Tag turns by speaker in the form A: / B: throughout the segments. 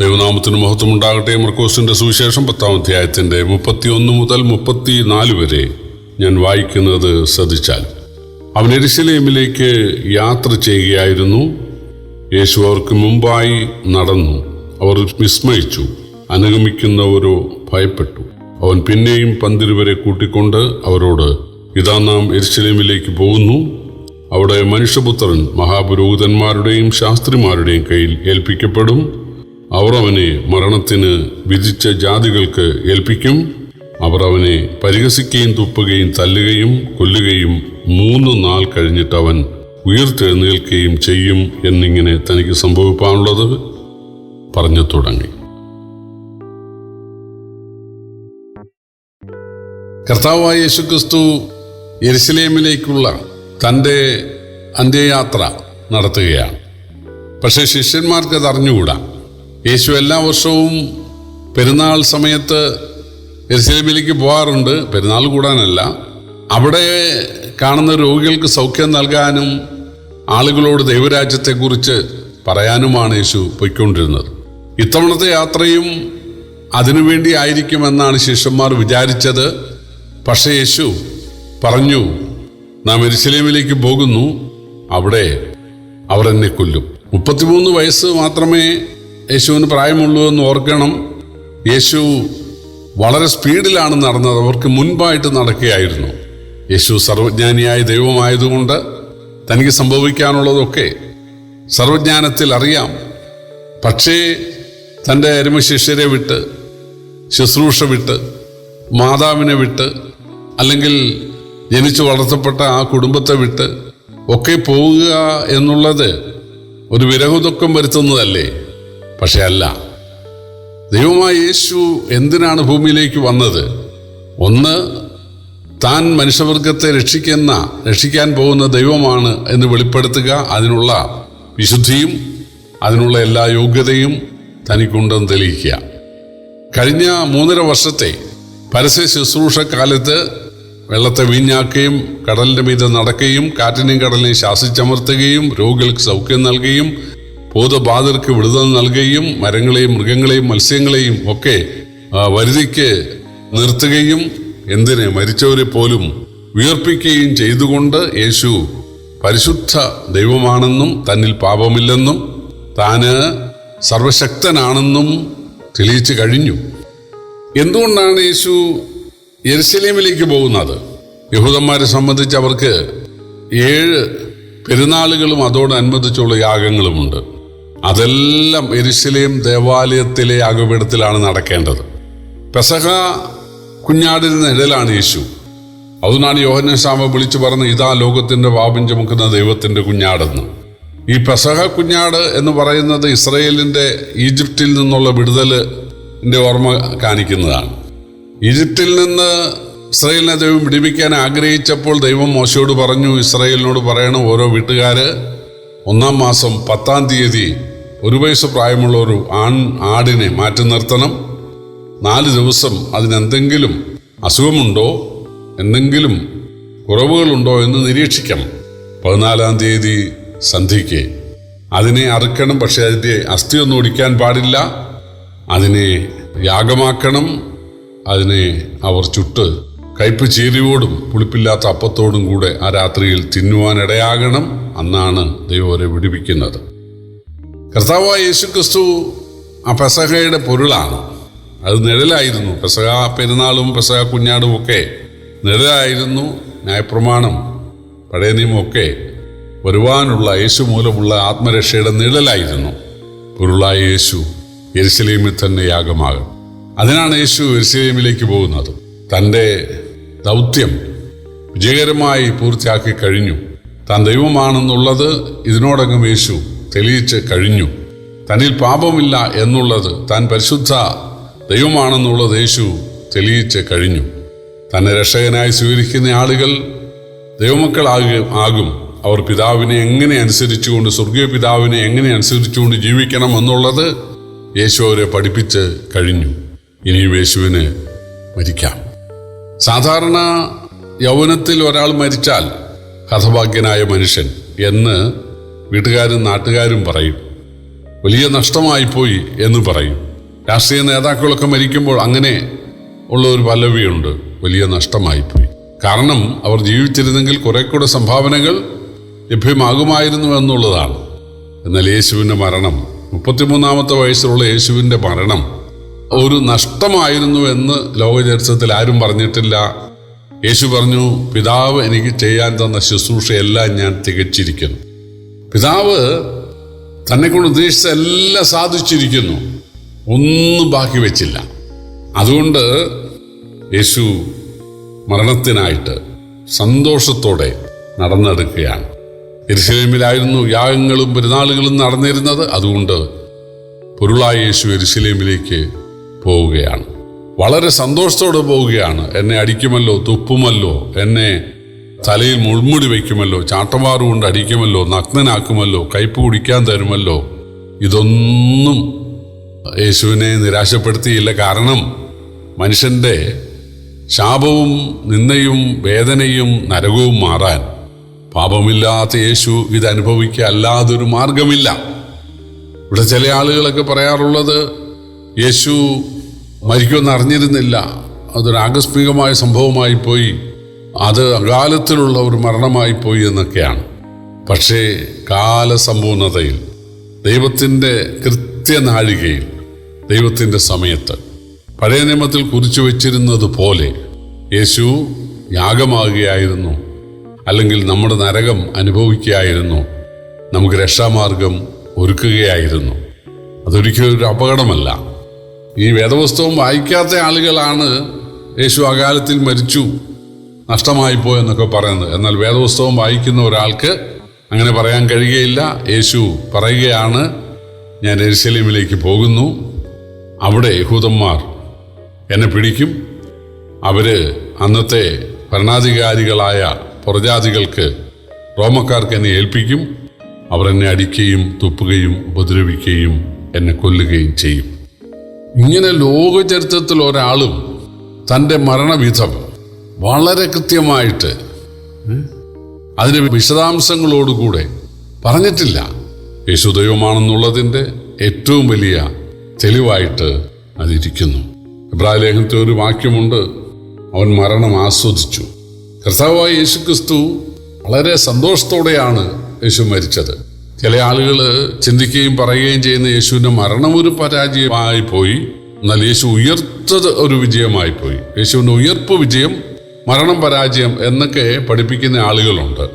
A: ദൈവനാമത്തിന് മഹത്വം ഉണ്ടാകട്ടെ മർക്കോസിന്റെ സുവിശേഷം പത്താം അധ്യായത്തിന്റെ മുപ്പത്തിയൊന്ന് മുതൽ മുപ്പത്തിനാല് വരെ ഞാൻ വായിക്കുന്നത് ശ്രദ്ധിച്ചാൽ. അവൻ എരിശിലേമിലേക്ക് യാത്ര ചെയ്യുകയായിരുന്നു. യേശു അവർക്ക് മുമ്പായി നടന്നു. അവർ വിസ്മയിച്ചു. അനുഗമിക്കുന്നവരോ ഭയപ്പെട്ടു. അവൻ പിന്നെയും പന്തിരുവരെ കൂട്ടിക്കൊണ്ട് അവരോട് ഇതാ നാം എരിശിലേമിലേക്ക് പോകുന്നു. അവിടെ മനുഷ്യപുത്രൻ മഹാപുരോഹിതന്മാരുടെയും ശാസ്ത്രിമാരുടെയും കയ്യിൽ ഏൽപ്പിക്കപ്പെടും. അവർ അവനെ മരണത്തിന് വിധിച്ച ജാതികൾക്ക് ഏൽപ്പിക്കും. അവർ അവനെ പരിഹസിക്കുകയും തുപ്പുകയും തല്ലുകയും കൊല്ലുകയും മൂന്ന് നാൾ കഴിഞ്ഞിട്ട് അവൻ ഉയർത്തെഴുന്നേൽക്കുകയും ചെയ്യും എന്നിങ്ങനെ തനിക്ക് സംഭവിക്കാനുള്ളത് പറഞ്ഞു തുടങ്ങി. കർത്താവായ യേശുക്രിസ്തു യെരുസലേമിലേക്കുള്ള തന്റെ അന്ത്യയാത്ര നടത്തുകയാണ്. പക്ഷേ ശിഷ്യന്മാർക്ക് അത് അറിഞ്ഞുകൂടാ യേശു എല്ലാ വർഷവും പെരുന്നാൾ സമയത്ത് എരിശിലേമിലേക്ക് പോകാറുണ്ട്. പെരുന്നാൾ കൂടാനല്ല. അവിടെ കാണുന്ന രോഗികൾക്ക് സൗഖ്യം നൽകാനും ആളുകളോട് ദൈവരാജ്യത്തെക്കുറിച്ച് പറയാനുമാണ് യേശു പൊയ്ക്കൊണ്ടിരുന്നത്. ഇത്തവണത്തെ യാത്രയും അതിനുവേണ്ടി ആയിരിക്കുമെന്നാണ് ശിഷ്യന്മാർ വിചാരിച്ചത്. പക്ഷേ യേശു പറഞ്ഞു നാം എരിശിലേമിലേക്ക് പോകുന്നു. അവിടെ അവർ എന്നെ കൊല്ലും. മുപ്പത്തിമൂന്ന് വയസ്സ് മാത്രമേ യേശുവിന് പ്രായമുള്ളൂ എന്ന് ഓർക്കണം. യേശു വളരെ സ്പീഡിലാണ് നടന്നത്. അവർക്ക് മുൻപായിട്ട് നടക്കുകയായിരുന്നു. യേശു സർവജ്ഞാനിയായ ദൈവമായതുകൊണ്ട് തനിക്ക് സംഭവിക്കാനുള്ളതൊക്കെ സർവജ്ഞാനത്തിൽ അറിയാം. പക്ഷേ തന്റെ അരുമശിഷ്യരെ വിട്ട് ശുശ്രൂഷ വിട്ട് മാതാവിനെ വിട്ട് അല്ലെങ്കിൽ ജനിച്ചു വളർത്തപ്പെട്ട ആ കുടുംബത്തെ വിട്ട് ഒക്കെ പോവുക എന്നുള്ളത് ഒരു വിരഹദുഃഖം വരുത്തുന്നതല്ലേ? പക്ഷെ അല്ല. ദൈവമായ യേശു എന്തിനാണ് ഭൂമിയിലേക്ക് വന്നത്? ഒന്ന് താൻ മനുഷ്യവർഗത്തെ രക്ഷിക്കുന്ന രക്ഷിക്കാൻ പോകുന്ന ദൈവമാണ് എന്ന് വെളിപ്പെടുത്തുക. അതിനുള്ള വിശുദ്ധിയും അതിനുള്ള എല്ലാ യോഗ്യതയും തനിക്കുണ്ടെന്ന് തെളിയിക്കുക. കഴിഞ്ഞ മൂന്നര വർഷത്തെ പരസ്യ ശുശ്രൂഷ കാലത്ത് വെള്ളത്തെ വീഞ്ഞാക്കുകയും കടലിന്റെ മീതെ നടക്കുകയും കാറ്റിനെയും കടലിനെയും ശാസിച്ചമർത്തുകയും രോഗികൾക്ക് സൗഖ്യം നൽകുകയും ഭൂതബാധർക്ക് വിടുതൽ നൽകുകയും മരങ്ങളെയും മൃഗങ്ങളെയും മത്സ്യങ്ങളെയും ഒക്കെ വരുതിക്ക് നിർത്തുകയും എന്തിന് മരിച്ചവരെ പോലും ഉയർപ്പിക്കുകയും ചെയ്തുകൊണ്ട് യേശു പരിശുദ്ധ ദൈവമാണെന്നും തന്നിൽ പാപമില്ലെന്നും താന് സർവശക്തനാണെന്നും തെളിയിച്ചു കഴിഞ്ഞു. എന്തുകൊണ്ടാണ് യേശു യെരുസലേമിലേക്ക് പോകുന്നത്? യഹൂദന്മാരെ സംബന്ധിച്ച് അവർക്ക് ഏഴ് പെരുന്നാളുകളും അതോടനുബന്ധിച്ചുള്ള യാഗങ്ങളുമുണ്ട്. അതെല്ലാം എരുസലേം ദേവാലയത്തിലെ അകപിടത്തിലാണ് നടക്കേണ്ടത്. പെസഹ കുഞ്ഞാടിന് ഇടലാണ് യേശു. അതുകൊണ്ടാണ് യോഹന്ന ശാമ വിളിച്ചു പറഞ്ഞ് ഇതാ ലോകത്തിന്റെ പാപം ചുമക്കുന്ന ദൈവത്തിന്റെ കുഞ്ഞാടെന്ന്. ഈ പെസഹ കുഞ്ഞാട് എന്ന് പറയുന്നത് ഇസ്രയേലിന്റെ ഈജിപ്തിൽ നിന്നുള്ള വിടുതലിന്റെ ഓർമ്മ കാണിക്കുന്നതാണ്. ഈജിപ്തിൽ നിന്ന് ഇസ്രയേലിനെ ദൈവം വിടിവിക്കാൻ ആഗ്രഹിച്ചപ്പോൾ ദൈവം മോശയോട് പറഞ്ഞു ഇസ്രയേലിനോട് പറയണം ഓരോ വീട്ടുകാര് ഒന്നാം മാസം പത്താം തീയതി ഒരു വയസ്സ് പ്രായമുള്ള ഒരു ആൺ ആടിനെ മാറ്റി നിർത്തണം. നാല് ദിവസം അതിനെന്തെങ്കിലും അസുഖമുണ്ടോ? എന്തെങ്കിലും കുറവുകളുണ്ടോ എന്ന് നിരീക്ഷിക്കണം. പതിനാലാം തീയതി സന്ധ്യയ്ക്ക്. അതിനെ അറുക്കണം പക്ഷെ അതിന്റെ അസ്ഥിയൊന്നും ഒടിക്കാൻ പാടില്ല. അതിനെ യാഗമാക്കണം അതിനെ അവർ ചുട്ട് കയ്പ് ചീരിയോടും പുളിപ്പില്ലാത്ത അപ്പത്തോടും കൂടെ ആ രാത്രിയിൽ തിന്നുവാനിടയാകണം. അന്നാണ് ദൈവം അവരെ വിടിവിക്കുന്നത്. കർത്താവായ യേശു ക്രിസ്തു ആ പെസഹയുടെ പൊരുളാണ്. അത് നിഴലായിരുന്നു. പെസഹ പെരുന്നാളും പെസഹ കുഞ്ഞാടും ഒക്കെ നിഴലായിരുന്നു. ന്യായപ്രമാണം പഴയ നിയമമൊക്കെ വരുവാനുള്ള യേശു മൂലമുള്ള ആത്മരക്ഷയുടെ നിഴലായിരുന്നു. പൊരുളായ യേശു എരിശിലേമിൽ തന്നെ യാഗമാകും. അതിനാണ് യേശു എരിശിലേമിലേക്ക് പോകുന്നത്. തന്റെ ദൗത്യം വിജയകരമായി പൂർത്തിയാക്കി കഴിഞ്ഞു. താൻ ദൈവമാണെന്നുള്ളത് ഇതിനോടകം യേശു തെളിയിച്ച് കഴിഞ്ഞു. തന്നിൽ പാപമില്ല എന്നുള്ളത് താൻ പരിശുദ്ധ ദൈവമാണെന്നുള്ളത് യേശു തെളിയിച്ച് കഴിഞ്ഞു. തന്നെ രക്ഷകനായി സ്വീകരിക്കുന്ന ആളുകൾ ദൈവമക്കളാകും ആകും. അവർ പിതാവിനെ എങ്ങനെ അനുസരിച്ചുകൊണ്ട് സ്വർഗീയ പിതാവിനെ എങ്ങനെ അനുസരിച്ചുകൊണ്ട് ജീവിക്കണം എന്നുള്ളത് യേശു അവരെ പഠിപ്പിച്ച് കഴിഞ്ഞു. ഇനിയും യേശുവിന് മരിക്കാം. സാധാരണ യൗവനത്തിൽ ഒരാൾ മരിച്ചാൽ ഹതഭാഗ്യനായ മനുഷ്യൻ എന്ന് വീട്ടുകാരും നാട്ടുകാരും പറയും വലിയ നഷ്ടമായിപ്പോയി എന്ന് പറയും. രാഷ്ട്രീയ നേതാക്കളൊക്കെ മരിക്കുമ്പോൾ അങ്ങനെ ഉള്ള ഒരു പല്ലവിയുണ്ട് വലിയ നഷ്ടമായിപ്പോയി കാരണം അവർ ജീവിച്ചിരുന്നെങ്കിൽ കുറെ കൂടെ സംഭാവനകൾ ലഭ്യമാകുമായിരുന്നു എന്നുള്ളതാണ്. എന്നാൽ യേശുവിന്റെ മരണം മുപ്പത്തിമൂന്നാമത്തെ വയസ്സിലുള്ള യേശുവിന്റെ മരണം ഒരു നഷ്ടമായിരുന്നു എന്ന് ലോകചരിത്രത്തിൽ ആരും പറഞ്ഞിട്ടില്ല. യേശു പറഞ്ഞു പിതാവ് എനിക്ക് ചെയ്യാൻ തന്ന ശുശ്രൂഷയെല്ലാം ഞാൻ തികച്ചിരിക്കുന്നു. പിതാവ് തന്നെ കൊണ്ട് ഉദ്ദേശിച്ച എല്ലാം സാധിച്ചിരിക്കുന്നു. ഒന്നും ബാക്കി വെച്ചില്ല. അതുകൊണ്ട് യേശു മരണത്തിനായിട്ട് സന്തോഷത്തോടെ നടന്നെടുക്കുകയാണ്. എരിശിലേമിലായിരുന്നു യാഗങ്ങളും പെരുന്നാളുകളും നടന്നിരുന്നത്. അതുകൊണ്ട് പൊരുളായ യേശു എരിശിലേമിലേക്ക് പോവുകയാണ്. വളരെ സന്തോഷത്തോടെ പോവുകയാണ്. എന്നെ അടിക്കുമല്ലോ തുപ്പുമല്ലോ എന്നെ തലയിൽ മുൾമുടി വയ്ക്കുമല്ലോ ചാട്ടമാറ് കൊണ്ട് അടിക്കുമല്ലോ നഗ്നനാക്കുമല്ലോ കയ്പ് കുടിക്കാൻ തരുമല്ലോ. ഇതൊന്നും യേശുവിനെ നിരാശപ്പെടുത്തിയില്ല. കാരണം മനുഷ്യന്റെ ശാപവും നിന്ദയും വേദനയും നരകവും മാറാൻ പാപമില്ലാത്ത യേശു ഇത് അനുഭവിക്കുക അല്ലാതൊരു മാർഗമില്ല. ഇവിടെ ചില ആളുകളൊക്കെ പറയാറുള്ളത് യേശു മരിക്കുമെന്ന് അറിഞ്ഞിരുന്നില്ല. അതൊരു ആകസ്മികമായ സംഭവമായി പോയി. അത് അകാലത്തിലുള്ള ഒരു മരണമായി പോയി എന്നൊക്കെയാണ്. പക്ഷേ കാലസമ്പൂർണതയിൽ ദൈവത്തിന്റെ കൃത്യനാഴികയിൽ ദൈവത്തിന്റെ സമയത്ത് പഴയ നിയമത്തിൽ കുറിച്ചു വച്ചിരുന്നത് പോലെ യേശു യാഗമാകുകയായിരുന്നു അല്ലെങ്കിൽ നമ്മുടെ നരകം അനുഭവിക്കുകയായിരുന്നു നമുക്ക് രക്ഷാമാർഗം ഒരുക്കുകയായിരുന്നു. അതൊരിക്കലും ഒരു അപകടമല്ല. ഈ വേദപുസ്തകം വായിക്കാത്ത ആളുകളാണ് യേശു അകാലത്തിൽ മരിച്ചു നഷ്ടമായി പോയെന്നൊക്കെ പറയുന്നത്. എന്നാൽ വേദപുസ്തകം വായിക്കുന്ന ഒരാൾക്ക് അങ്ങനെ പറയാൻ കഴിയുകയില്ല. യേശു പറയുകയാണ് ഞാൻ എരിശലീമിലേക്ക് പോകുന്നു. അവിടെ യഹൂദന്മാർ എന്നെ പിടിക്കും. അവർ അന്നത്തെ ഭരണാധികാരികളായ പുറജാതികൾക്ക് റോമക്കാർക്ക് എന്നെ ഏൽപ്പിക്കും. അവർ എന്നെ അടിക്കുകയും തുപ്പുകയും ഉപദ്രവിക്കുകയും എന്നെ കൊല്ലുകയും ചെയ്യും. ഇങ്ങനെ ലോകചരിത്രത്തിൽ ഒരാളും തന്റെ മരണവിധം വളരെ കൃത്യമായിട്ട് അതിന്റെ വിശദാംശങ്ങളോടുകൂടെ പറഞ്ഞിട്ടില്ല. യേശു ദൈവമാണെന്നുള്ളതിന്റെ ഏറ്റവും വലിയ തെളിവായിട്ട് അതിരിക്കുന്നു. ഇബ്രാഹിം ലേഖനത്തിൽ ഒരു വാക്യമുണ്ട് അവൻ മരണം ആസ്വദിച്ചു. കർത്താവായ യേശു ക്രിസ്തു വളരെ സന്തോഷത്തോടെയാണ് യേശു മരിച്ചത്. ചില ആളുകൾ ചിന്തിക്കുകയും പറയുകയും ചെയ്യുന്ന യേശുവിന്റെ മരണം ഒരു പരാജയമായി പോയി. എന്നാൽ യേശു ഉയർത്തത് ഒരു വിജയമായി പോയി. യേശുവിന്റെ ഉയർപ്പ് വിജയം മരണം പരാജയം എന്നൊക്കെ പഠിപ്പിക്കുന്ന ആളുകളുണ്ട്.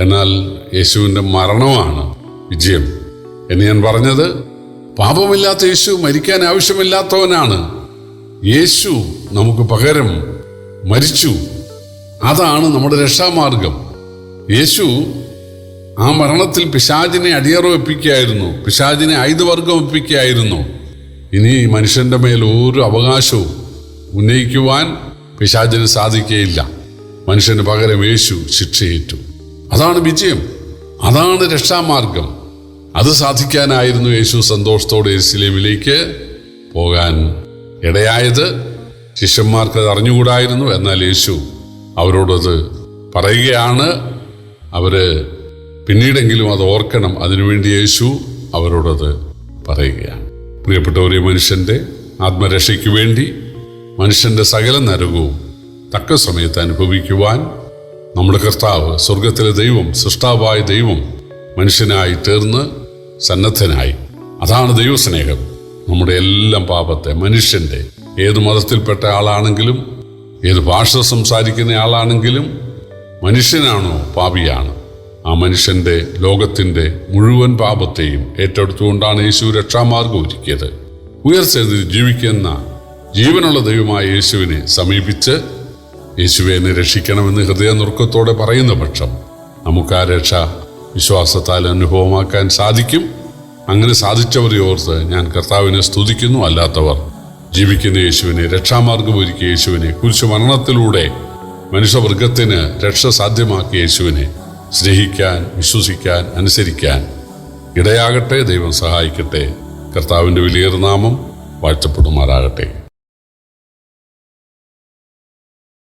A: എന്നാൽ യേശുവിന്റെ മരണമാണ് വിജയം. എന്ന് ഞാൻ പറഞ്ഞത് പാപമില്ലാത്ത യേശു മരിക്കാൻ ആവശ്യമില്ലാത്തവനാണ്. യേശു നമുക്ക് പകരം മരിച്ചു. അതാണ് നമ്മുടെ രക്ഷാമാർഗം. യേശു ആ മരണത്തിൽ പിശാചിനെ അടിയറ വെപ്പിക്കുകയായിരുന്നു പിശാചിനെ ആയുധവർഗം വെപ്പിക്കുകയായിരുന്നു ഇനി മനുഷ്യന്റെ മേൽ ഒരു അവകാശവും ഉന്നയിക്കുവാൻ പിശാചിന് സാധിക്കുകയില്ല. മനുഷ്യന് പകരം യേശു ശിക്ഷയേറ്റു. അതാണ് വിജയം. അതാണ് രക്ഷാമാർഗം. അത് സാധിക്കാനായിരുന്നു യേശു സന്തോഷത്തോടെ എരുസലേമിലേക്ക് പോകാൻ ഇടയായത്. ശിഷ്യന്മാർക്ക് അത് അറിഞ്ഞുകൂടായിരുന്നു. എന്നാൽ യേശു അവരോടത് പറയുകയാണ്. അവർ പിന്നീടെങ്കിലും അത് ഓർക്കണം. അതിനുവേണ്ടി യേശു അവരോടത് പറയുകയാണ്. പ്രിയപ്പെട്ട ഒരു മനുഷ്യന്റെ ആത്മരക്ഷയ്ക്ക് വേണ്ടി മനുഷ്യന്റെ സകല നരകവും തക്ക സമയത്ത് അനുഭവിക്കുവാൻ നമ്മുടെ കർത്താവ് സ്വർഗത്തിലെ ദൈവം സൃഷ്ടാവായ ദൈവം മനുഷ്യനായി തീർന്ന് സന്നദ്ധനായി. അതാണ് ദൈവസ്നേഹം. നമ്മുടെ എല്ലാം പാപത്തെ മനുഷ്യന്റെ ഏത് മതത്തിൽപ്പെട്ട ആളാണെങ്കിലും ഏത് ഭാഷ സംസാരിക്കുന്ന ആളാണെങ്കിലും മനുഷ്യനാണോ പാപിയാണ്. ആ മനുഷ്യന്റെ ലോകത്തിന്റെ മുഴുവൻ പാപത്തെയും ഏറ്റെടുത്തുകൊണ്ടാണ് യേശു രക്ഷാമാർഗം ഒരുക്കിയത്. ഉയർച്ചെഴുതി ജീവിക്കുന്ന ജീവനുള്ള ദൈവമായ യേശുവിനെ സമീപിച്ച് യേശുവെ എന്നെ രക്ഷിക്കണമെന്ന് ഹൃദയനുറുക്കത്തോടെ പറയുന്ന പക്ഷം നമുക്ക് ആ രക്ഷ വിശ്വാസത്താൽ അനുഭവമാക്കാൻ സാധിക്കും. അങ്ങനെ സാധിച്ചവരെ ഓർത്ത് ഞാൻ കർത്താവിനെ സ്തുതിക്കുന്നു. അല്ലാത്തവർ ജീവിക്കുന്ന യേശുവിനെ രക്ഷാമാർഗം ഒരുക്കിയ യേശുവിനെ കുരിശു മരണത്തിലൂടെ മനുഷ്യവർഗത്തിന് രക്ഷ സാധ്യമാക്കിയ യേശുവിനെ സ്നേഹിക്കാൻ വിശ്വസിക്കാൻ അനുസരിക്കാൻ ഇടയാകട്ടെ. ദൈവം സഹായിക്കട്ടെ. കർത്താവിന്റെ വലിയൊരു നാമം വാഴ്ത്തപ്പെടുമാറാകട്ടെ.